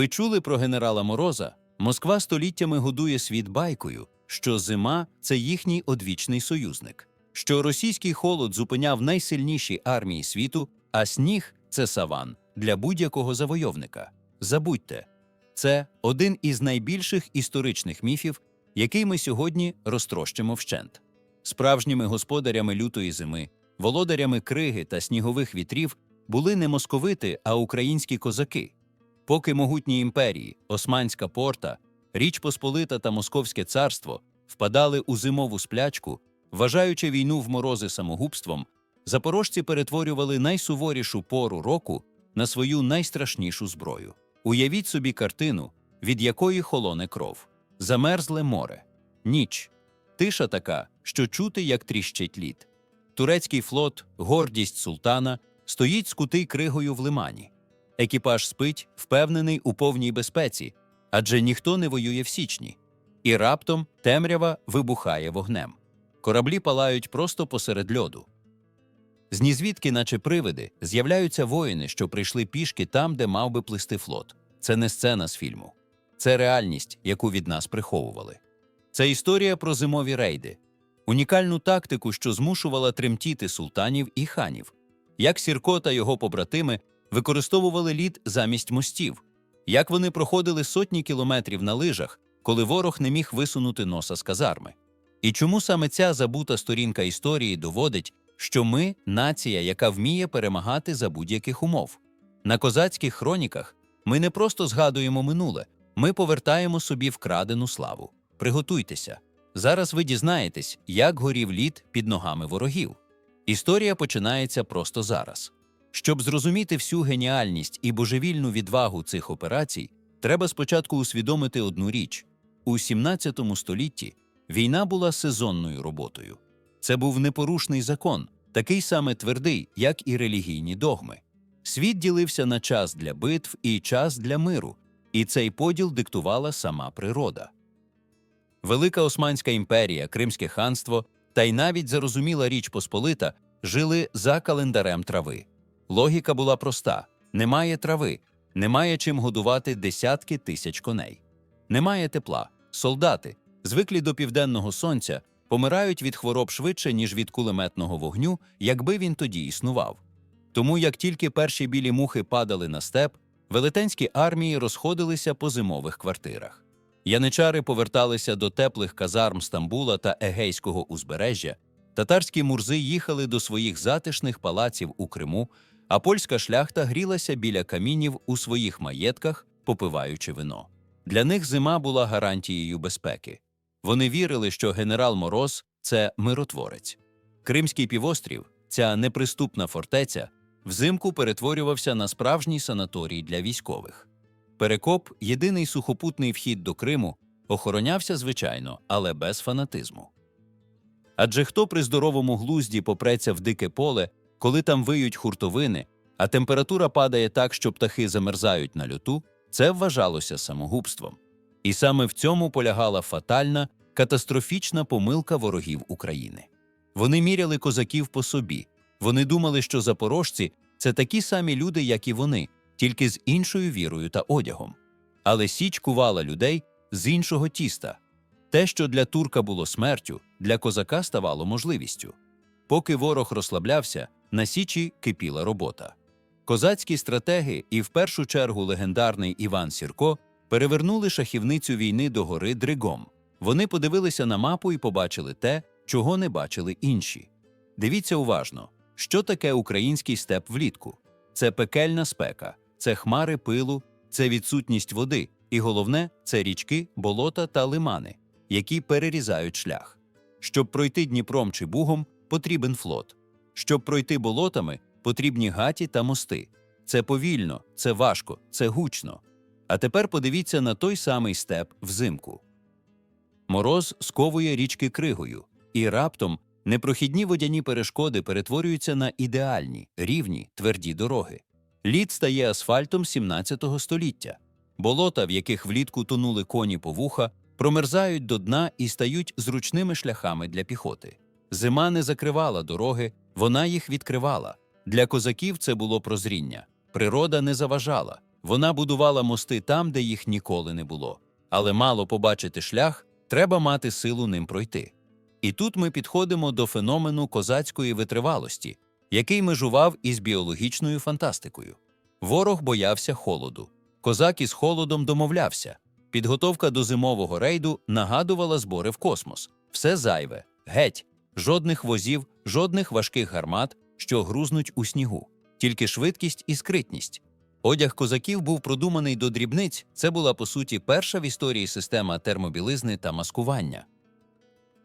Ви чули про генерала Мороза? Москва століттями годує світ байкою, що зима це їхній одвічний союзник, що російський холод зупиняв найсильніші армії світу, а сніг це саван для будь-якого завойовника. Забудьте, це один із найбільших історичних міфів, який ми сьогодні розтрощимо вщент. Справжніми господарями лютої зими, володарями криги та снігових вітрів були не московити, а українські козаки. Поки могутні імперії, Османська порта, Річ Посполита та Московське царство впадали у зимову сплячку, вважаючи війну в морози самогубством, запорожці перетворювали найсуворішу пору року на свою найстрашнішу зброю. Уявіть собі картину, від якої холоне кров, замерзле море, ніч, тиша така, що чути, як тріщить лід. Турецький флот, гордість султана, стоїть скутий кригою в лимані. Екіпаж спить, впевнений у повній безпеці, адже ніхто не воює в січні. І раптом темрява вибухає вогнем. Кораблі палають просто посеред льоду. З нізвідки, наче привиди, з'являються воїни, що прийшли пішки там, де мав би плисти флот. Це не сцена з фільму, це реальність, яку від нас приховували. Це історія про зимові рейди, унікальну тактику, що змушувала тремтіти султанів і ханів, як Сірко та його побратими використовували лід замість мостів, як вони проходили сотні кілометрів на лижах, коли ворог не міг висунути носа з казарми. І чому саме ця забута сторінка історії доводить, що ми нація, яка вміє перемагати за будь-яких умов. На козацьких хроніках ми не просто згадуємо минуле, ми повертаємо собі вкрадену славу. Приготуйтеся. Зараз ви дізнаєтесь, як горів лід під ногами ворогів. Історія починається просто зараз. Щоб зрозуміти всю геніальність і божевільну відвагу цих операцій, треба спочатку усвідомити одну річ: у 17 столітті війна була сезонною роботою. Це був непорушний закон, такий саме твердий, як і релігійні догми. Світ ділився на час для битв і час для миру, і цей поділ диктувала сама природа. Велика Османська імперія, Кримське ханство та й навіть зарозуміла Річ Посполита жили за календарем трави. Логіка була проста: немає трави, немає чим годувати десятки тисяч коней. Немає тепла. Солдати, звиклі до південного сонця, помирають від хвороб швидше, ніж від кулеметного вогню, якби він тоді існував. Тому як тільки перші білі мухи падали на степ, велетенські армії розходилися по зимових квартирах. Яничари поверталися до теплих казарм Стамбула та Егейського узбережжя, татарські мурзи їхали до своїх затишних палаців у Криму, а польська шляхта грілася біля камінів у своїх маєтках, попиваючи вино. Для них зима була гарантією безпеки. Вони вірили, що генерал Мороз це миротворець. Кримський півострів, ця неприступна фортеця, взимку перетворювався на справжній санаторій для військових. Перекоп, єдиний сухопутний вхід до Криму, охоронявся звичайно, але без фанатизму. Адже хто при здоровому глузді попреться в дике поле, коли там виють хуртовини, а температура падає так, що птахи замерзають на льоту, це вважалося самогубством. І саме в цьому полягала фатальна, катастрофічна помилка ворогів України. Вони міряли козаків по собі. Вони думали, що запорожці це такі самі люди, як і вони, тільки з іншою вірою та одягом. Але Січ кувала людей з іншого тіста. Те, що для турка було смертю, для козака ставало можливістю. Поки ворог розслаблявся, на Січі кипіла робота. Козацькі стратеги і в першу чергу легендарний Іван Сірко перевернули шахівницю війни до гори Дригом. Вони подивилися на мапу і побачили те, чого не бачили інші. Дивіться уважно, що таке український степ влітку. Це пекельна спека, це хмари пилу, це відсутність води, і головне це річки, болота та лимани, які перерізають шлях. Щоб пройти Дніпром чи Бугом, потрібен флот. Щоб пройти болотами, потрібні гаті та мости. Це повільно, це важко, це гучно. А тепер подивіться на той самий степ взимку. Мороз сковує річки кригою, і раптом непрохідні водяні перешкоди перетворюються на ідеальні, рівні, тверді дороги. Лід стає асфальтом 17 століття. Болота, в яких влітку тонули коні по вуха, промерзають до дна і стають зручними шляхами для піхоти. Зима не закривала дороги, вона їх відкривала. Для козаків це було прозріння. Природа не заважала, Вона будувала мости там, де їх ніколи не було. Але мало побачити шлях, треба мати силу ним пройти. І тут ми підходимо до феномену козацької витривалості, який межував із біологічною фантастикою. Ворог боявся холоду. Козак із холодом домовлявся. Підготовка до зимового рейду нагадувала збори в космос. Все зайве, геть, жодних возів, жодних важких гармат, що грузнуть у снігу, тільки швидкість і скритність. Одяг козаків був продуманий до дрібниць. Це була по суті перша в історії система термобілизни та маскування.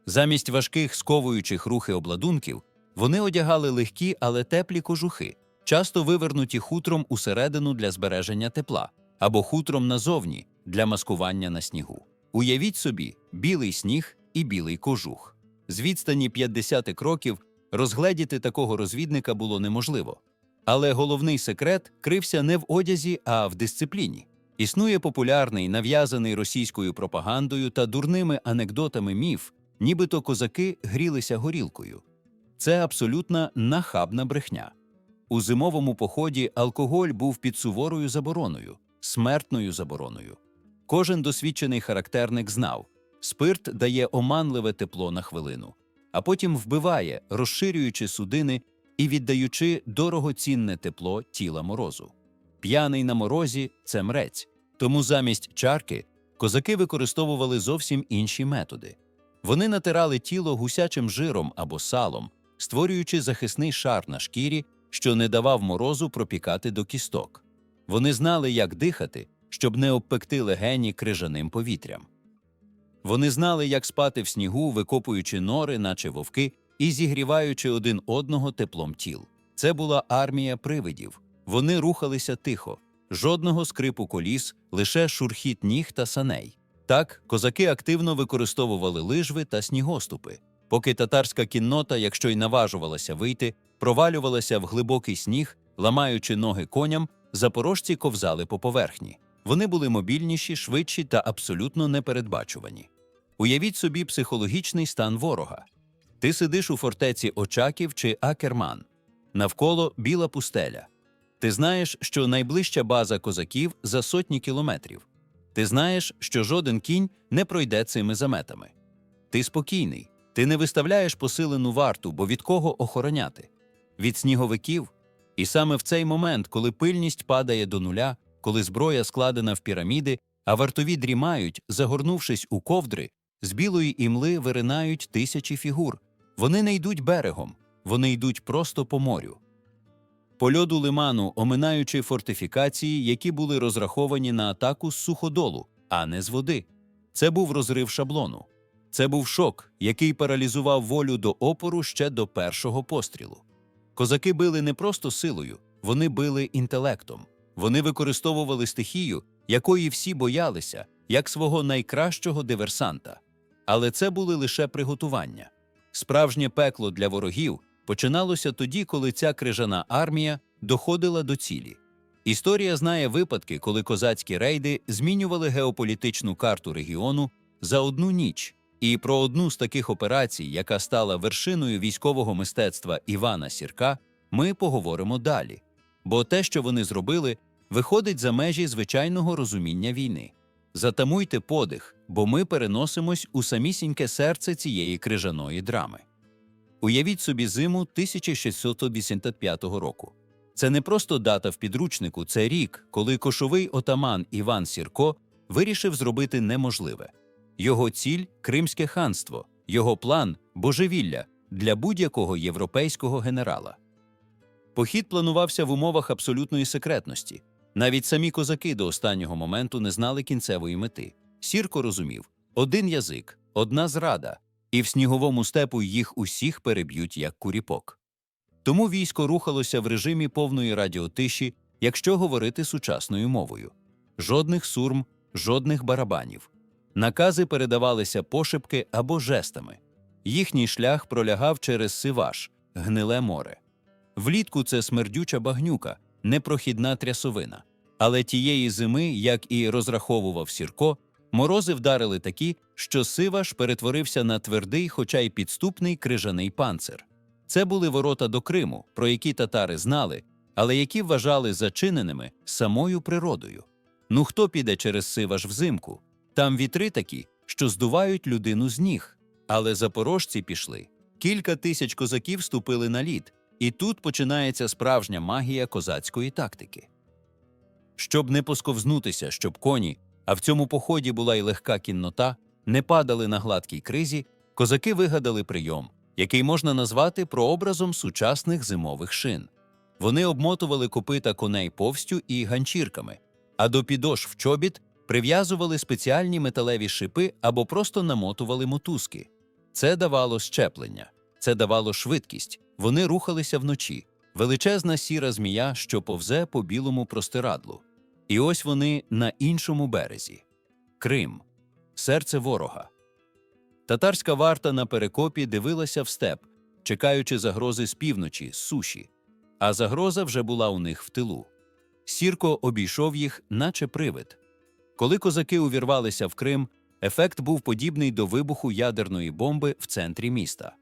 Замість важких сковуючих рухи обладунків вони одягали легкі, але теплі кожухи, часто вивернуті хутром усередину для збереження тепла або хутром назовні для маскування на снігу. Уявіть собі, білий сніг і білий кожух. З відстані 50 кроків розгледіти такого розвідника було неможливо. Але головний секрет крився не в одязі, а в дисципліні. Існує популярний, нав'язаний російською пропагандою та дурними анекдотами міф, нібито козаки грілися горілкою. Це абсолютна нахабна брехня. У зимовому поході алкоголь був під суворою забороною, смертною забороною. Кожен досвідчений характерник знав, спирт дає оманливе тепло на хвилину, а потім вбиває, розширюючи судини і віддаючи дорогоцінне тепло тіла морозу. П'яний на морозі це мрець, тому замість чарки козаки використовували зовсім інші методи. Вони натирали тіло гусячим жиром або салом, створюючи захисний шар на шкірі, що не давав морозу пропікати до кісток. Вони знали, як дихати, щоб не обпекти легені крижаним повітрям. Вони знали, як спати в снігу, викопуючи нори, наче вовки, і зігріваючи один одного теплом тіл. Це була армія привидів. Вони рухалися тихо, жодного скрипу коліс, лише шурхіт ніг та саней. Так, козаки активно використовували лижви та снігоступи, поки татарська кіннота, якщо й наважувалася вийти, провалювалася в глибокий сніг, ламаючи ноги коням, запорожці ковзали по поверхні. Вони були мобільніші, швидші та абсолютно непередбачувані. Уявіть собі психологічний стан ворога. Ти сидиш у фортеці Очаків чи Акерман. Навколо біла пустеля. Ти знаєш, що найближча база козаків за сотні кілометрів. Ти знаєш, що жоден кінь не пройде цими заметами. Ти спокійний, ти не виставляєш посилену варту, бо від кого охороняти? Від сніговиків. І саме в цей момент, коли пильність падає до нуля, коли зброя складена в піраміди, а вартові дрімають, загорнувшись у ковдри, з білої імли виринають тисячі фігур. Вони не йдуть берегом, вони йдуть просто по морю. По льоду лиману, оминаючи фортифікації, які були розраховані на атаку з суходолу, а не з води. Це був розрив шаблону. Це був шок, який паралізував волю до опору ще до першого пострілу. Козаки били не просто силою, вони били інтелектом. Вони використовували стихію, якої всі боялися, як свого найкращого диверсанта. Але це були лише приготування. Справжнє пекло для ворогів починалося тоді, коли ця крижана армія доходила до цілі. Історія знає випадки, коли козацькі рейди змінювали геополітичну карту регіону за одну ніч. І про одну з таких операцій, яка стала вершиною військового мистецтва Івана Сірка, ми поговоримо далі. Бо те, що вони зробили, виходить за межі звичайного розуміння війни. Затамуйте подих, бо ми переносимось у самісіньке серце цієї крижаної драми. Уявіть собі зиму 1685 року. Це не просто дата в підручнику, це рік, коли кошовий отаман Іван Сірко вирішив зробити неможливе. Його ціль Кримське ханство, його план божевілля для будь-якого європейського генерала. Похід планувався в умовах абсолютної секретності. Навіть самі козаки до останнього моменту не знали кінцевої мети. Сірко розумів один язик, одна зрада, і в сніговому степу їх усіх переб'ють як куріпок. Тому військо рухалося в режимі повної радіотиші, якщо говорити сучасною мовою. Жодних сурм, жодних барабанів. Накази передавалися пошепки або жестами. Їхній шлях пролягав через сиваш, гниле море. Влітку це смердюча багнюка, непрохідна трясовина. Але тієї зими, як і розраховував Сірко, морози вдарили такі, що сиваш перетворився на твердий, хоча й підступний крижаний панцир. Це були ворота до Криму, про які татари знали, але які вважали зачиненими самою природою. Ну хто піде через сиваш взимку? Там вітри такі, що здувають людину з ніг. Але запорожці пішли. Кілька тисяч козаків ступили на лід, і тут починається справжня магія козацької тактики. Щоб не посковзнутися, щоб коні, а в цьому поході була й легка кіннота, не падали на гладкій кризі, козаки вигадали прийом, який можна назвати прообразом сучасних зимових шин. Вони обмотували копита коней повстю і ганчірками, а до підошв чобіт прив'язували спеціальні металеві шипи або просто намотували мотузки. Це давало щеплення, це давало швидкість. Вони рухалися вночі, величезна сіра змія, що повзе по білому простирадлу. І ось вони на іншому березі Крим, серце ворога. Татарська варта на перекопі дивилася в степ, чекаючи загрози з півночі, з суші, а загроза вже була у них в тилу. Сірко обійшов їх, наче привид. Коли козаки увірвалися в Крим, ефект був подібний до вибуху ядерної бомби в центрі міста.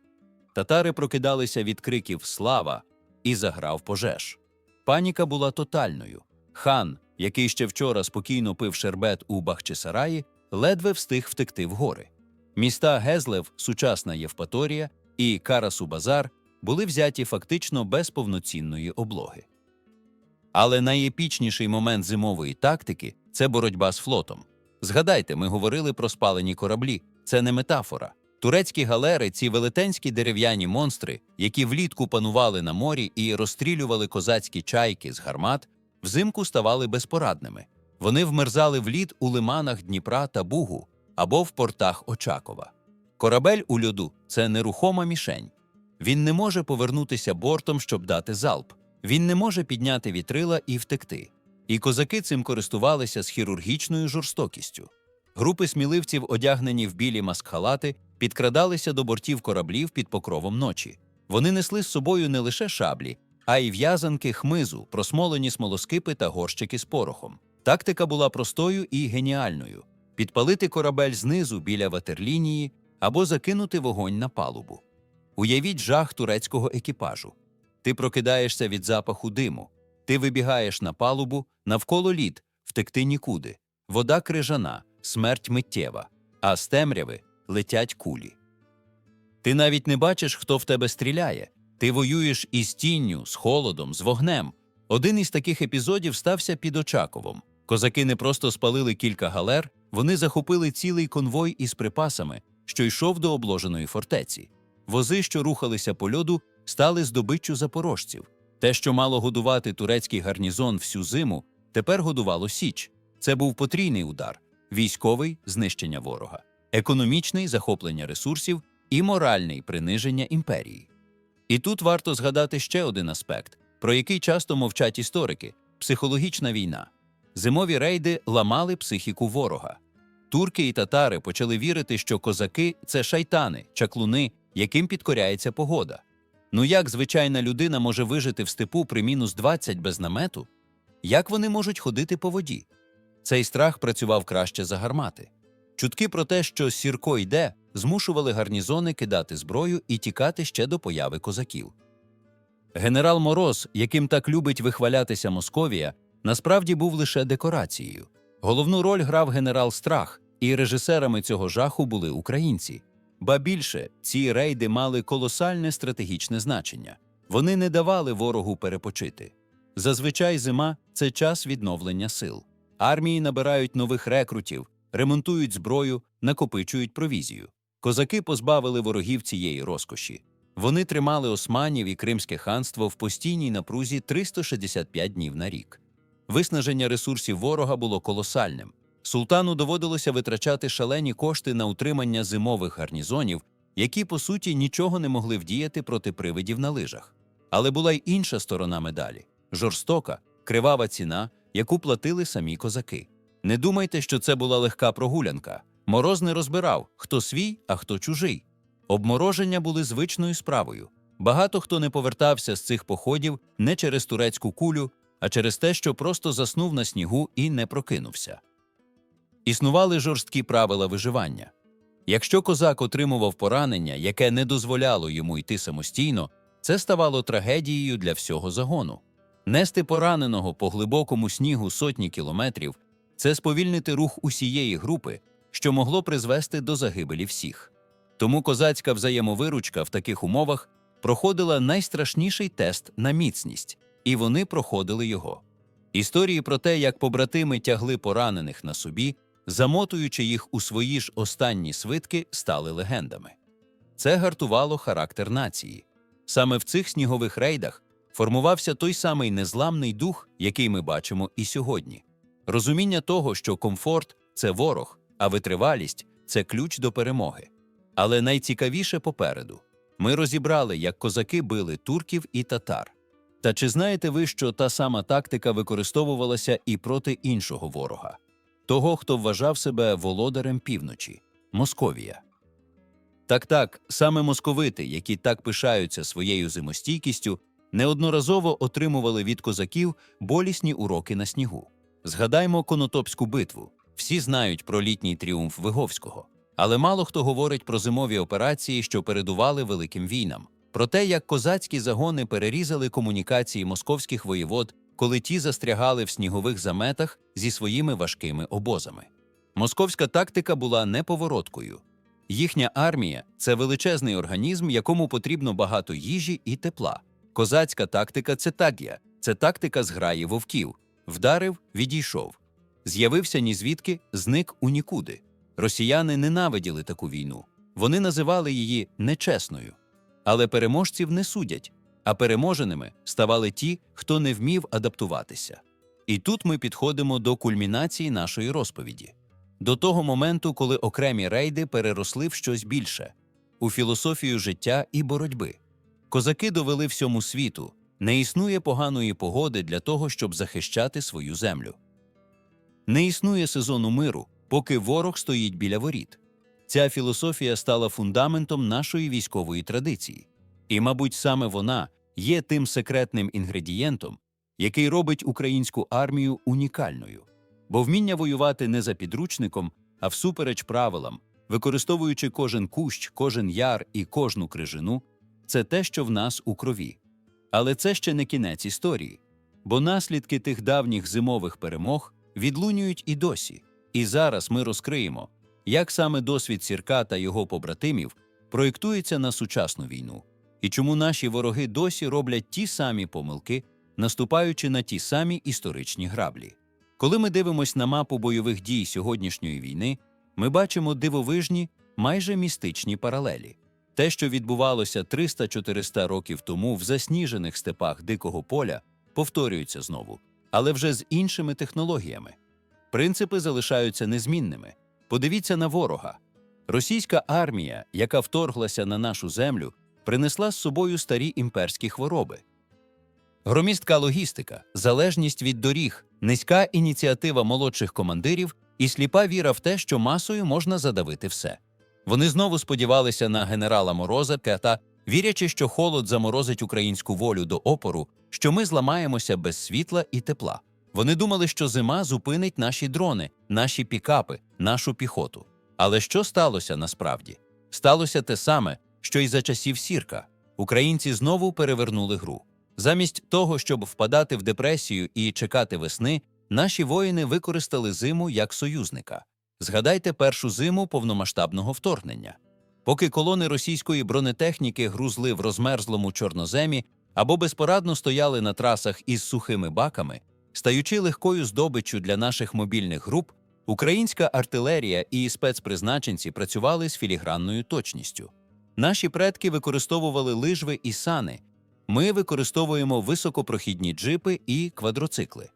Татари прокидалися від криків Слава! і заграв пожеж. Паніка була тотальною. Хан, який ще вчора спокійно пив шербет у Бахчисараї, ледве встиг втекти в гори. Міста Гезлев, сучасна Євпаторія і Карасу-Базар були взяті фактично без повноцінної облоги. Але найепічніший момент зимової тактики це боротьба з флотом. Згадайте, ми говорили про спалені кораблі. Це не метафора. Турецькі галери, ці велетенські дерев'яні монстри, які влітку панували на морі і розстрілювали козацькі чайки з гармат, взимку ставали безпорадними. Вони вмерзали в лід у лиманах Дніпра та Бугу або в портах Очакова. Корабель у льоду це нерухома мішень. Він не може повернутися бортом, щоб дати залп. Він не може підняти вітрила і втекти. І козаки цим користувалися з хірургічною жорстокістю. Групи сміливців, одягнені в білі маскхалати, підкрадалися до бортів кораблів під покровом ночі. Вони несли з собою не лише шаблі, а й в'язанки хмизу, просмолені смолоскипи та горщики з порохом. Тактика була простою і геніальною: підпалити корабель знизу біля ватерлінії або закинути вогонь на палубу. Уявіть жах турецького екіпажу. Ти прокидаєшся від запаху диму, ти вибігаєш на палубу, навколо лід, втекти нікуди. Вода крижана, смерть миттєва, а з темряви летять кулі. Ти навіть не бачиш, хто в тебе стріляє. Ти воюєш із тінню, з холодом, з вогнем. Один із таких епізодів стався під Очаковом. Козаки не просто спалили кілька галер, вони захопили цілий конвой із припасами, що йшов до обложеної фортеці. Вози, що рухалися по льоду, стали здобиччю запорожців. Те, що мало годувати турецький гарнізон всю зиму, тепер годувало Січ. Це був потрійний удар: військовий знищення ворога, економічний захоплення ресурсів і моральний приниження імперії. І тут варто згадати ще один аспект, про який часто мовчать історики психологічна війна. Зимові рейди ламали психіку ворога. Турки і татари почали вірити, що козаки це шайтани, чаклуни, яким підкоряється погода. Ну як звичайна людина може вижити в степу при мінус 20 без намету? Як вони можуть ходити по воді? Цей страх працював краще за гармати. Чутки про те, що сірко йде, змушували гарнізони кидати зброю і тікати ще до появи козаків. Генерал Мороз, яким так любить вихвалятися Московія, насправді був лише декорацією. Головну роль грав генерал Страх, і режисерами цього жаху були українці. Ба більше ці рейди мали колосальне стратегічне значення. Вони не давали ворогу перепочити. Зазвичай зима це час відновлення сил. Армії набирають нових рекрутів, ремонтують зброю, накопичують провізію. Козаки позбавили ворогів цієї розкоші. Вони тримали османів і Кримське ханство в постійній напрузі 365 днів на рік. Виснаження ресурсів ворога було колосальним. Султану доводилося витрачати шалені кошти на утримання зимових гарнізонів, які, по суті, нічого не могли вдіяти проти привидів на лижах. Але була й інша сторона медалі жорстока, кривава ціна, яку платили самі козаки. Не думайте, що це була легка прогулянка. Мороз не розбирав, хто свій, а хто чужий. Обмороження були звичною справою. Багато хто не повертався з цих походів не через турецьку кулю, а через те, що просто заснув на снігу і не прокинувся. Існували жорсткі правила виживання. Якщо козак отримував поранення, яке не дозволяло йому йти самостійно, це ставало трагедією для всього загону. Нести пораненого по глибокому снігу сотні кілометрів це сповільнити рух усієї групи, що могло призвести до загибелі всіх. Тому козацька взаємовиручка в таких умовах проходила найстрашніший тест на міцність, і вони проходили його. Історії про те, як побратими тягли поранених на собі, замотуючи їх у свої ж останні свитки, стали легендами. Це гартувало характер нації. Саме в цих снігових рейдах формувався той самий незламний дух, який ми бачимо і сьогодні. Розуміння того, що комфорт це ворог, а витривалість це ключ до перемоги. Але найцікавіше попереду ми розібрали, як козаки били турків і татар. Та чи знаєте ви, що та сама тактика використовувалася і проти іншого ворога того, хто вважав себе володарем півночі Московія? Так так, саме московити, які так пишаються своєю зимостійкістю, неодноразово отримували від козаків болісні уроки на снігу. Згадаймо Конотопську битву. Всі знають про літній тріумф Виговського, але мало хто говорить про зимові операції, що передували великим війнам, про те, як козацькі загони перерізали комунікації московських воєвод, коли ті застрягали в снігових заметах зі своїми важкими обозами. Московська тактика була неповороткою. Їхня армія це величезний організм, якому потрібно багато їжі і тепла. Козацька тактика це таг'я, це тактика зграї вовків. Вдарив, відійшов. З'явився ні звідки, зник у нікуди. Росіяни ненавиділи таку війну. Вони називали її нечесною. Але переможців не судять, а переможеними ставали ті, хто не вмів адаптуватися. І тут ми підходимо до кульмінації нашої розповіді, до того моменту, коли окремі рейди переросли в щось більше, у філософію життя і боротьби. Козаки довели всьому світу, не існує поганої погоди для того, щоб захищати свою землю. Не існує сезону миру, поки ворог стоїть біля воріт. Ця філософія стала фундаментом нашої військової традиції, і, мабуть, саме вона є тим секретним інгредієнтом, який робить українську армію унікальною, бо вміння воювати не за підручником, а всупереч правилам, використовуючи кожен кущ, кожен яр і кожну крижину, це те, що в нас у крові. Але це ще не кінець історії, бо наслідки тих давніх зимових перемог відлунюють і досі. І зараз ми розкриємо, як саме досвід Сірка та його побратимів проєктується на сучасну війну, і чому наші вороги досі роблять ті самі помилки, наступаючи на ті самі історичні граблі. Коли ми дивимося на мапу бойових дій сьогоднішньої війни, ми бачимо дивовижні, майже містичні паралелі. Те, що відбувалося 300-400 років тому в засніжених степах дикого поля, повторюється знову, але вже з іншими технологіями. Принципи залишаються незмінними. Подивіться на ворога. Російська армія, яка вторглася на нашу землю, принесла з собою старі імперські хвороби. Громістка логістика, залежність від доріг, низька ініціатива молодших командирів і сліпа віра в те, що масою можна задавити все. Вони знову сподівалися на генерала Мороза та, вірячи, що холод заморозить українську волю до опору, що ми зламаємося без світла і тепла. Вони думали, що зима зупинить наші дрони, наші пікапи, нашу піхоту. Але що сталося насправді? Сталося те саме, що й за часів сірка. Українці знову перевернули гру. Замість того, щоб впадати в депресію і чекати весни, наші воїни використали зиму як союзника. Згадайте першу зиму повномасштабного вторгнення. Поки колони російської бронетехніки грузли в розмерзлому чорноземі або безпорадно стояли на трасах із сухими баками, стаючи легкою здобиччю для наших мобільних груп, українська артилерія і спецпризначенці працювали з філігранною точністю. Наші предки використовували лижви і сани. Ми використовуємо високопрохідні джипи і квадроцикли.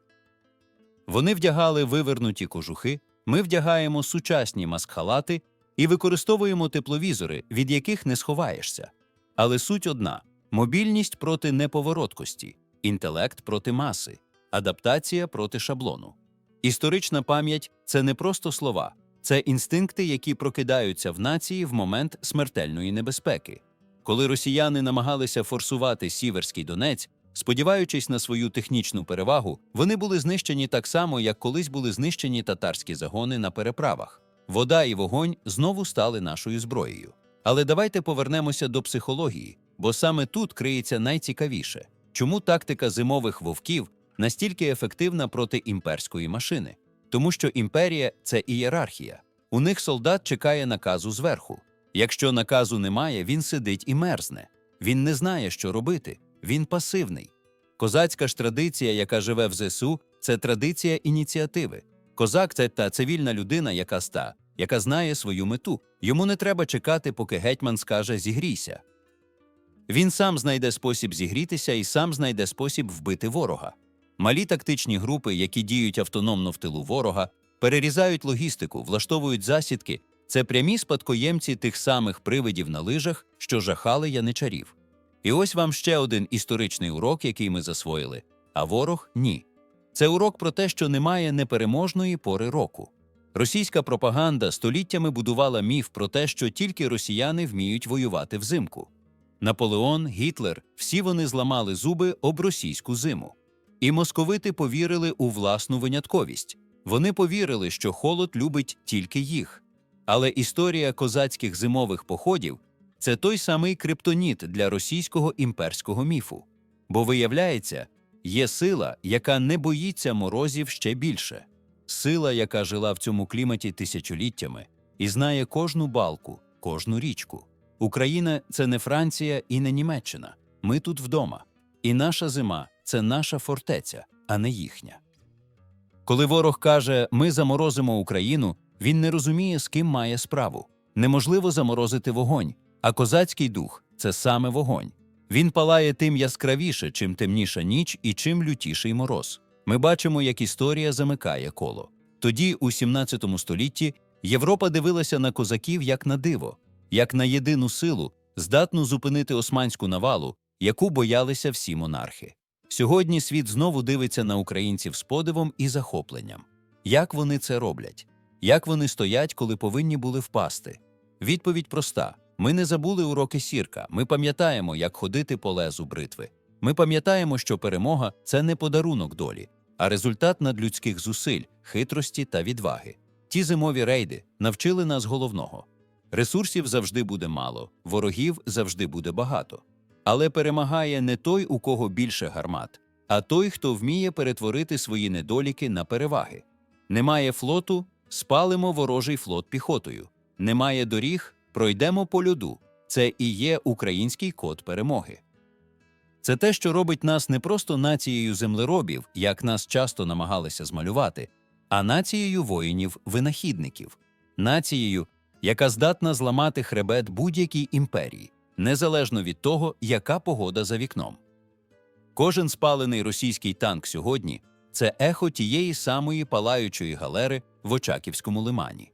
Вони вдягали вивернуті кожухи, ми вдягаємо сучасні маскхалати і використовуємо тепловізори, від яких не сховаєшся. Але суть одна: мобільність проти неповороткості, інтелект проти маси, адаптація проти шаблону. Історична пам'ять це не просто слова, це інстинкти, які прокидаються в нації в момент смертельної небезпеки. Коли росіяни намагалися форсувати Сіверський Донець, сподіваючись на свою технічну перевагу, вони були знищені так само, як колись були знищені татарські загони на переправах. Вода і вогонь знову стали нашою зброєю. Але давайте повернемося до психології, бо саме тут криється найцікавіше. Чому тактика зимових вовків настільки ефективна проти імперської машини? Тому що імперія це ієрархія. У них солдат чекає наказу зверху. Якщо наказу немає, він сидить і мерзне. Він не знає, що робити. Він пасивний. Козацька ж традиція, яка живе в ЗСУ, це традиція ініціативи. Козак це та цивільна людина, яка ста, яка знає свою мету. Йому не треба чекати, поки гетьман скаже зігрійся. Він сам знайде спосіб зігрітися і сам знайде спосіб вбити ворога. Малі тактичні групи, які діють автономно в тилу ворога, перерізають логістику, влаштовують засідки. Це прямі спадкоємці тих самих привидів на лижах, що жахали яничарів. І ось вам ще один історичний урок, який ми засвоїли, а ворог ні. Це урок про те, що немає непереможної пори року. Російська пропаганда століттями будувала міф про те, що тільки росіяни вміють воювати взимку. Наполеон, Гітлер всі вони зламали зуби об російську зиму. І московити повірили у власну винятковість. Вони повірили, що холод любить тільки їх. Але історія козацьких зимових походів це той самий криптоніт для російського імперського міфу. Бо, виявляється, є сила, яка не боїться морозів ще більше, сила, яка жила в цьому кліматі тисячоліттями і знає кожну балку, кожну річку. Україна це не Франція і не Німеччина. Ми тут вдома. І наша зима це наша фортеця, а не їхня. Коли ворог каже, ми заморозимо Україну, він не розуміє, з ким має справу. Неможливо заморозити вогонь, а козацький дух це саме вогонь. Він палає тим яскравіше, чим темніша ніч і чим лютіший мороз. Ми бачимо, як історія замикає коло. Тоді, у 17 столітті, Європа дивилася на козаків як на диво, як на єдину силу, здатну зупинити османську навалу, яку боялися всі монархи. Сьогодні світ знову дивиться на українців з подивом і захопленням. Як вони це роблять? Як вони стоять, коли повинні були впасти? Відповідь проста: ми не забули уроки сірка. Ми пам'ятаємо, як ходити по лезу бритви. Ми пам'ятаємо, що перемога це не подарунок долі, а результат надлюдських зусиль, хитрості та відваги. Ті зимові рейди навчили нас головного: ресурсів завжди буде мало, ворогів завжди буде багато. Але перемагає не той, у кого більше гармат, а той, хто вміє перетворити свої недоліки на переваги. Немає флоту, спалимо ворожий флот піхотою. Немає доріг, пройдемо по льоду. Це і є український код перемоги. Це те, що робить нас не просто нацією землеробів, як нас часто намагалися змалювати, а нацією воїнів-винахідників, нацією, яка здатна зламати хребет будь-якій імперії, незалежно від того, яка погода за вікном. Кожен спалений російський танк сьогодні це ехо тієї самої палаючої галери в Очаківському лимані.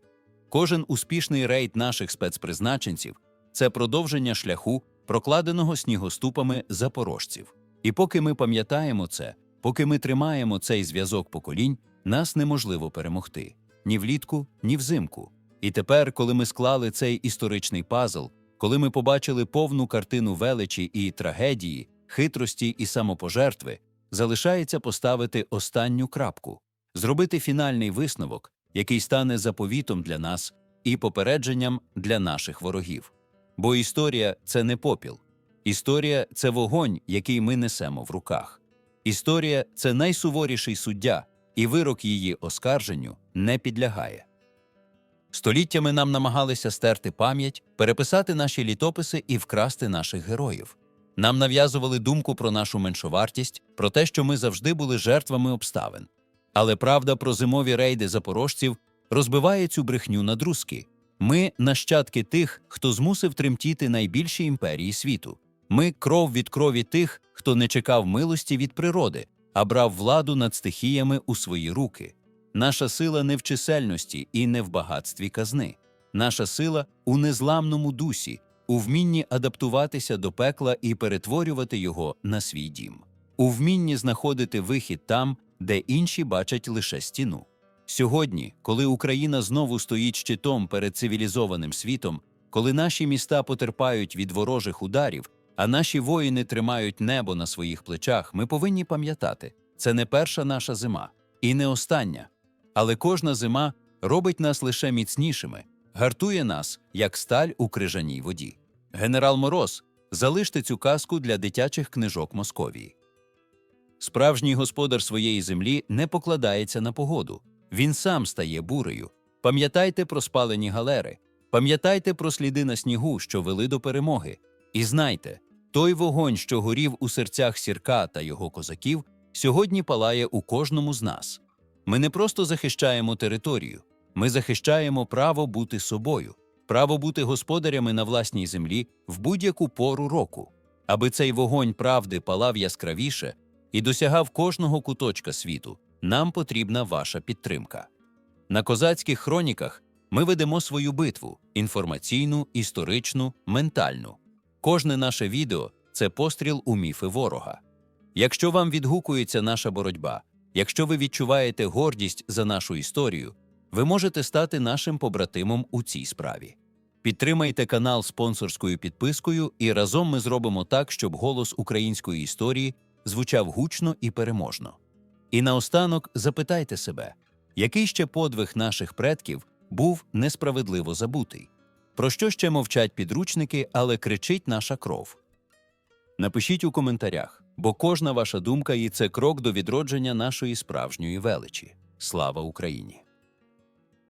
Кожен успішний рейд наших спецпризначенців це продовження шляху, прокладеного снігоступами запорожців. І поки ми пам'ятаємо це, поки ми тримаємо цей зв'язок поколінь, нас неможливо перемогти ні влітку, ні взимку. І тепер, коли ми склали цей історичний пазл, коли ми побачили повну картину величі і трагедії, хитрості і самопожертви, залишається поставити останню крапку, зробити фінальний висновок, який стане заповітом для нас і попередженням для наших ворогів. Бо історія це не попіл, історія це вогонь, який ми несемо в руках. Історія це найсуворіший суддя, і вирок її оскарженню не підлягає. Століттями нам намагалися стерти пам'ять, переписати наші літописи і вкрасти наших героїв. Нам нав'язували думку про нашу меншовартість, про те, що ми завжди були жертвами обставин. Але правда про зимові рейди запорожців розбиває цю брехню на друзки. Ми нащадки тих, хто змусив тремтіти найбільші імперії світу. Ми кров від крові тих, хто не чекав милості від природи, а брав владу над стихіями у свої руки. Наша сила не в чисельності і не в багатстві казни. Наша сила у незламному дусі, у вмінні адаптуватися до пекла і перетворювати його на свій дім, у вмінні знаходити вихід там, де інші бачать лише стіну. Сьогодні, коли Україна знову стоїть щитом перед цивілізованим світом, коли наші міста потерпають від ворожих ударів, а наші воїни тримають небо на своїх плечах, ми повинні пам'ятати, це не перша наша зима і не остання. Але кожна зима робить нас лише міцнішими, гартує нас, як сталь у крижаній воді. Генерал Мороз, залиште цю казку для дитячих книжок Московії. Справжній господар своєї землі не покладається на погоду. Він сам стає бурею. Пам'ятайте про спалені галери, пам'ятайте про сліди на снігу, що вели до перемоги. І знайте, той вогонь, що горів у серцях сірка та його козаків, сьогодні палає у кожному з нас. Ми не просто захищаємо територію, ми захищаємо право бути собою, право бути господарями на власній землі в будь-яку пору року. Аби цей вогонь правди палав яскравіше і досягав кожного куточка світу, нам потрібна ваша підтримка. На козацьких хроніках ми ведемо свою битву інформаційну, історичну, ментальну. Кожне наше відео це постріл у міфи ворога. Якщо вам відгукується наша боротьба, якщо ви відчуваєте гордість за нашу історію, ви можете стати нашим побратимом у цій справі. Підтримайте канал спонсорською підпискою, і разом ми зробимо так, щоб голос української історії звучав гучно і переможно. І наостанок запитайте себе, який ще подвиг наших предків був несправедливо забутий? Про що ще мовчать підручники, але кричить наша кров? Напишіть у коментарях, бо кожна ваша думка і це крок до відродження нашої справжньої величі. Слава Україні!